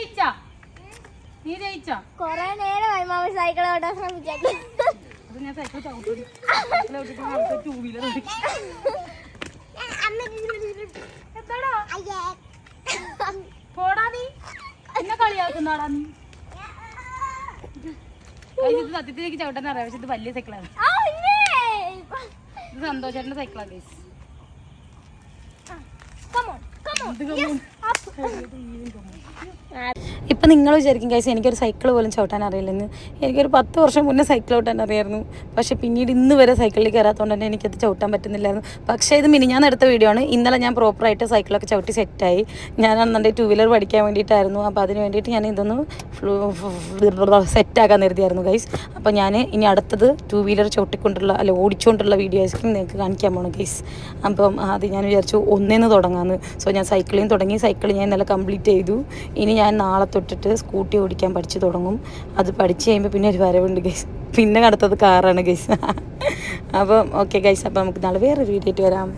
ജയിച്ചാ കൊറേ നേരമായി mama cycle ഓടാൻ ശ്രമിച്ചിട്ട് അത് ഞാൻ സൈക്കിൾ ചവിട്ടി. ടൂ വീലർ പോടാ നീ. എന്നെ കളിയാക്കുന്നോടാ നീ. ഇത് സത്യത്തിലേക്ക് ചവിട്ടാൻ അറിയാം പക്ഷെ ഇത് വലിയ സൈക്കിളാണ് ഇത് സന്തോഷേട്ടന്റെ സൈക്കിളാണ് ഗൈസ് ഇപ്പം നിങ്ങൾ വിചാരിക്കും കൈസ് എനിക്കൊരു സൈക്കിൾ പോലും ചവിട്ടാൻ അറിയില്ലെന്ന്. എനിക്കൊരു പത്ത് വർഷം മുന്നേ സൈക്കിൾ ചവിട്ടാൻ അറിയായിരുന്നു. പക്ഷേ പിന്നീട് ഇന്ന് വരെ സൈക്കിളിൽ കയറാത്തതുകൊണ്ട് തന്നെ എനിക്കത് ചവിട്ടാൻ പറ്റുന്നില്ലായിരുന്നു. പക്ഷേ ഇത് മിനിഞ്ഞാന്ന് എടുത്ത വീഡിയോ ആണ്. ഇന്നലെ ഞാൻ പ്രോപ്പറായിട്ട് സൈക്കിളൊക്കെ ചവിട്ടി സെറ്റായി ഞാൻ അന്നെ ടൂ വീലർ പഠിക്കാൻ വേണ്ടിയിട്ടായിരുന്നു. അപ്പോൾ അതിന് വേണ്ടിയിട്ട് ഞാൻ ഇതൊന്ന് സെറ്റാക്കാൻ നിർത്തിയായിരുന്നു ഗൈസ്. അപ്പോൾ ഞാൻ ഇനി അടുത്തത് ടു വീലർ ചവിട്ടിക്കൊണ്ടുള്ള അല്ല ഓടിച്ചുകൊണ്ടുള്ള വീഡിയോസ് നിങ്ങൾക്ക് കാണിക്കാൻ പോകണം ഗൈസ്. അപ്പം അത് ഞാൻ വിചാരിച്ചു ഒന്നേന്ന് തുടങ്ങാമെന്ന് സോ ഞാൻ സൈക്കിളിൽ തുടങ്ങി. സൈക്കിൾ ഞാൻ ഇന്നലെ കംപ്ലീറ്റ് ചെയ്തു. ഇനി ഞാൻ നാളെ തൊട്ടിട്ട് സ്കൂട്ടി ഓടിക്കാൻ പഠിച്ചു തുടങ്ങും. അത് പഠിച്ചു കഴിയുമ്പോൾ പിന്നെ ഒരു വരവുണ്ട് ഗൈസ്. പിന്നെ അടുത്തത് കാറാണ് ഗൈസ്. അപ്പം ഓക്കെ ഗൈസ് അപ്പം നമുക്ക് നാളെ വേറൊരു വീഡിയോ ആയിട്ട് വരാം.